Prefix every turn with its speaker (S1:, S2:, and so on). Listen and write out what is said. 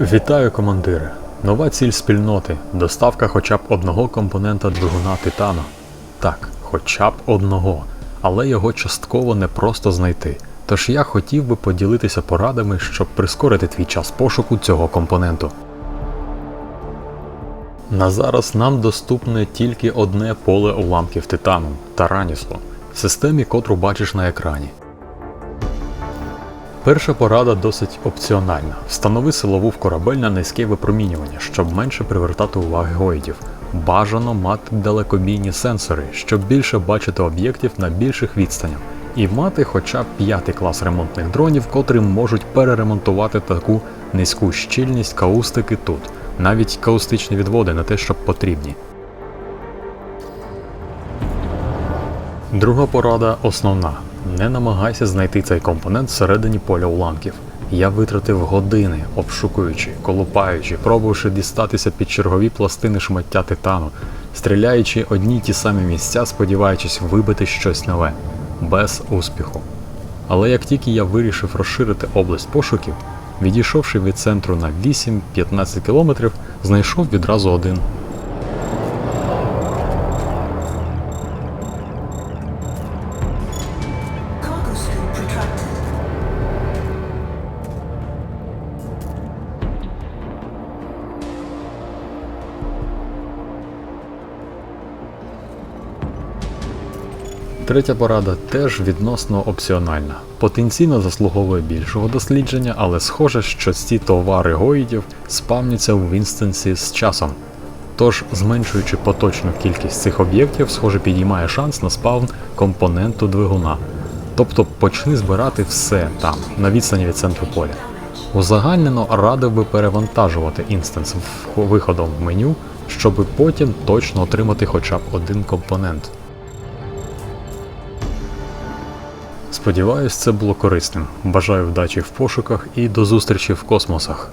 S1: Вітаю, командири! Нова ціль спільноти доставка хоча б одного компонента двигуна титану. Так, хоча б одного, але його частково не просто знайти. Тож я хотів би поділитися порадами, щоб прискорити твій час пошуку цього компоненту. На зараз нам доступне тільки одне поле уламків титану Таранісу в системі, котру бачиш на екрані. Перша порада досить опціональна. Встанови силову в корабель на низьке випромінювання, щоб менше привертати уваги гоїдів. Бажано мати далекобійні сенсори, щоб більше бачити об'єктів на більших відстанях, і мати хоча б п'ятий клас ремонтних дронів, котрі можуть переремонтувати таку низьку щільність каустики тут. Навіть каустичні відводи не те, щоб потрібні. Друга порада основна. Не намагайся знайти цей компонент всередині поля уламків. Я витратив години, обшукуючи, колупаючи, пробувавши дістатися під чергові пластини шмаття титану, стріляючи одні й ті самі місця, сподіваючись вибити щось нове, без успіху. Але як тільки я вирішив розширити область пошуків, відійшовши від центру на 8-15 кілометрів, знайшов відразу один. Третя порада теж відносно опціональна. Потенційно заслуговує більшого дослідження, але схоже, що ці товари гоїдів спавняться в інстансі з часом. Тож, зменшуючи поточну кількість цих об'єктів, схоже підіймає шанс на спавн компоненту двигуна. Тобто почни збирати все там, на відстані від центру поля. Узагальнено радив би перевантажувати інстанс виходом в меню, щоб потім точно отримати хоча б один компонент. Сподіваюсь, це було корисним. Бажаю вдачі в пошуках і до зустрічі в космосах.